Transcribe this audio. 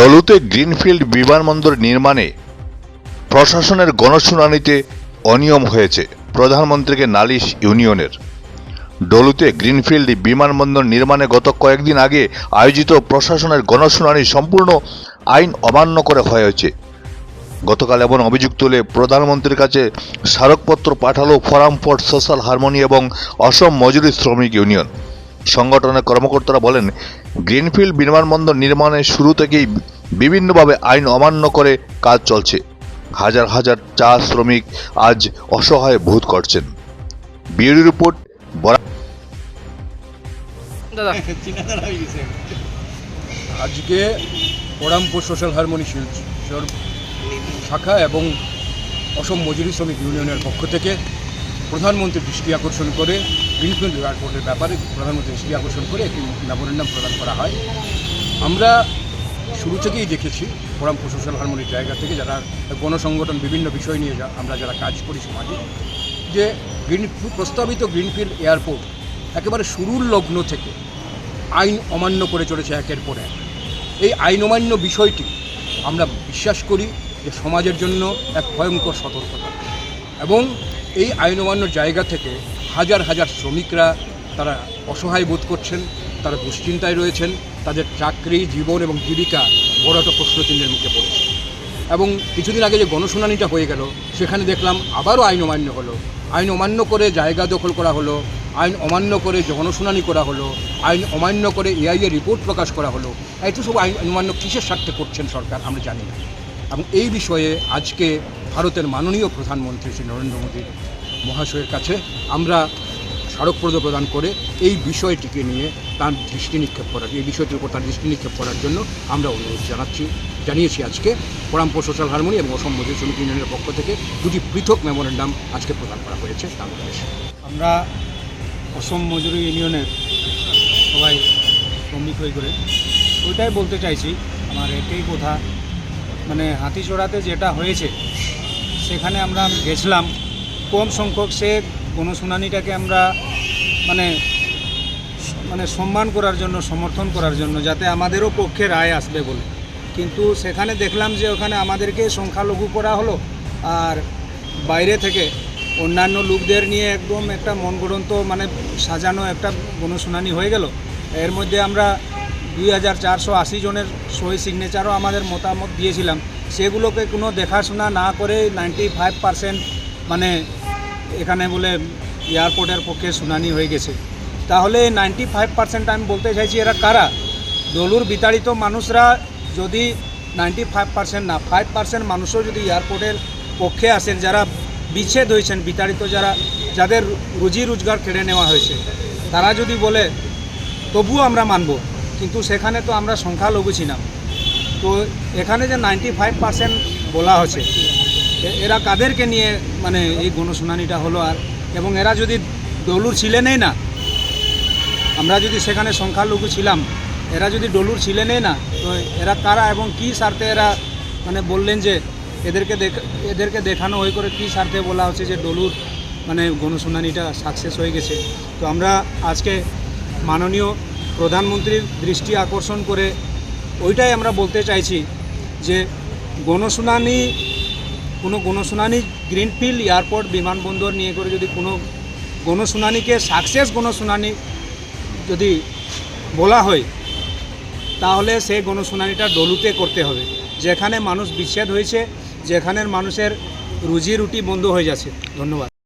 ডলুতে greenfield বিমানবন্দর নির্মাণে প্রশাসনের গণশুনানিতে অনিয়ম হয়েছে, প্রধানমন্ত্রীকে নালিশ ইউনিয়নের। ডলুতে গ্রিনফিল্ড বিমানবন্দর নির্মাণে গত কয়েকদিন আগে আয়োজিত প্রশাসনের গণশুনানি সম্পূর্ণ আইন অমান্য করে হয়েছে। গতকাল এমন অভিযোগ তুলে প্রধানমন্ত্রীর কাছে স্মারকপত্র পাঠালো ফোরাম ফর সোশ্যাল হারমোনি এবং অসম মজুরি শ্রমিক ইউনিয়ন। সংগঠনের কর্মকর্তারা বলেন গ্রিনফিল্ড বিমানবন্দর নির্মাণের শুরু থেকেই বিভিন্নভাবে আইন অমান্য করে কাজ চলছে। হাজার হাজার চা শ্রমিক আজ অসহায় বোধ করছেন। বিউরো রিপোর্ট আজকে ওরামপুর সোশ্যাল হারমোনি শাখা এবং অসম মজুরি শ্রমিক ইউনিয়নের পক্ষ থেকে প্রধানমন্ত্রীর দৃষ্টি আকর্ষণ করে গ্রিনফিল্ড এয়ারপোর্টের ব্যাপারে প্রধানমন্ত্রী দৃষ্টি আকর্ষণ করে একটি মেমোরেন্ডাম প্রদান করা হয়। আমরা শুরু থেকেই দেখেছি ওরামপুর সোশ্যাল হারমোনির জায়গা থেকে যারা গণসংগঠন বিভিন্ন বিষয় নিয়ে আমরা যারা কাজ করি সমাজে, যে গ্রিন প্রস্তাবিত গ্রিনফিল্ড এয়ারপোর্ট একেবারে শুরুর লগ্ন থেকে আইন অমান্য করে চলেছে একের পর এক। এই আইন অমান্য বিষয়টি আমরা বিশ্বাস করি যে সমাজের জন্য এক ভয়ঙ্কর সতর্কতা। এবং এই আইন অমান্য জায়গা থেকে হাজার হাজার শ্রমিকরা তারা অসহায় বোধ করছেন, তারা দুশ্চিন্তায় রয়েছেন, তাদের চাকরি, জীবন এবং জীবিকা বড় একটা প্রশ্নচিহ্নের মুখে পড়েছে। এবং কিছুদিন আগে যে গণশুনানিটা হয়ে গেল, সেখানে দেখলাম আবারও আইন অমান্য হলো। আইন অমান্য করে জায়গা দখল করা হলো, আইন অমান্য করে গণশুনানি করা হলো, আইন অমান্য করে এআই এর রিপোর্ট প্রকাশ করা হলো এই তো সব আইন অমান্য কিসের স্বার্থে করছেন সরকার আমরা জানি না। এবং এই বিষয়ে আজকে ভারতের মাননীয় প্রধানমন্ত্রী শ্রী নরেন্দ্র মোদী মহাশয়ের কাছে আমরা স্মারকপ্রদ প্রদান করে এই বিষয়টিকে নিয়ে তার দৃষ্টি নিক্ষেপ করার এই বিষয়টির উপর তার দৃষ্টি নিক্ষেপ করার জন্য আমরা অনুরোধ জানাচ্ছি, জানিয়েছি আজকে পরামপুর সোশ্যাল হারমোনি এবং অসম মজুরি শ্রমিক ইউনিয়নের পক্ষ থেকে দুটি পৃথক মেমোরেন্ডাম আজকে প্রদান করা হয়েছে বাংলাদেশে। আমরা অসম মজুরি ইউনিয়নের সবাই শ্রমিক হয়ে করে ওইটাই বলতে চাইছি, আমার এটাই কথা মানে হাতি হাতিচড়াতে যেটা হয়েছে, সেখানে আমরা গেছিলাম কম সংখ্যক সে গণশুনানিটাকে আমরা মানে মানে সম্মান করার জন্য, সমর্থন করার জন্য যাতে আমাদেরও পক্ষে রায় আসবে বলে। কিন্তু সেখানে দেখলাম যে ওখানে আমাদেরকে সংখ্যালঘু করা হলো আর বাইরে থেকে অন্যান্য লোকদের নিয়ে একদম একটা মন গড়ন্ত মানে সাজানো একটা গণশুনানি হয়ে গেল। এর মধ্যে আমরা দুই হাজার চারশো আশি জনের সই সিগনেচারও আমাদের মতামত দিয়েছিলাম। সেগুলোকে কোনো দেখাশোনা না করে নাইনটি ফাইভ পারসেন্ট মানে এখানে বলে এয়ারপোর্টের পক্ষে শুনানি হয়ে গেছে। তাহলে নাইনটি ফাইভ পার্সেন্ট আমি বলতে চাইছি এরা কারা? দলুর বিতাড়িত মানুষরা যদি নাইনটি ফাইভ পার্সেন্ট না ফাইভ পার্সেন্ট মানুষও যদি এয়ারপোর্টের পক্ষে আসেন, যারা বিচ্ছেদ হয়েছেন, বিতাড়িত যারা, যাদের রুজি রোজগার কেড়ে নেওয়া হয়েছে, তারা যদি বলে, তবুও আমরা মানব। কিন্তু সেখানে তো আমরা সংখ্যা সংখ্যালঘু ছিলাম। তো এখানে যে নাইনটি ফাইভ পার্সেন্ট বলা হচ্ছে এরা কাদেরকে নিয়ে মানে এই গণশুনানিটা হলো আর, এবং এরা যদি দলুর ছিলেনই না, আমরা যদি সেখানে সংখ্যালঘু ছিলাম, এরা যদি ডলুর ছিলেনই না, তো এরা কারা এবং কি স্বার্থে এরা মানে বললেন যে এদেরকে দেখ- এদেরকে দেখানো হয়ে করে কী স্বার্থে বলা হচ্ছে যে ডলুর মানে গণশুনানিটা সাকসেস হয়ে গেছে। তো আমরা আজকে মাননীয় প্রধানমন্ত্রীর দৃষ্টি আকর্ষণ করে ওইটাই আমরা বলতে চাইছি যে গণশুনানি কোনো গণশুনানি গ্রিনফিল্ড এয়ারপোর্ট, বিমানবন্দর নিয়ে করে যদি কোনো গণশুনানিকে, সাকসেস গণশুনানি যদি বলা হয়, তাহলে সেই গণশুনানিটা ডলুতে করতে হবে। যেখানে মানুষ বিচ্ছেদ হয়েছে, যেখানের মানুষের রুজি রুটি বন্ধ হয়ে যাচ্ছে। ধন্যবাদ।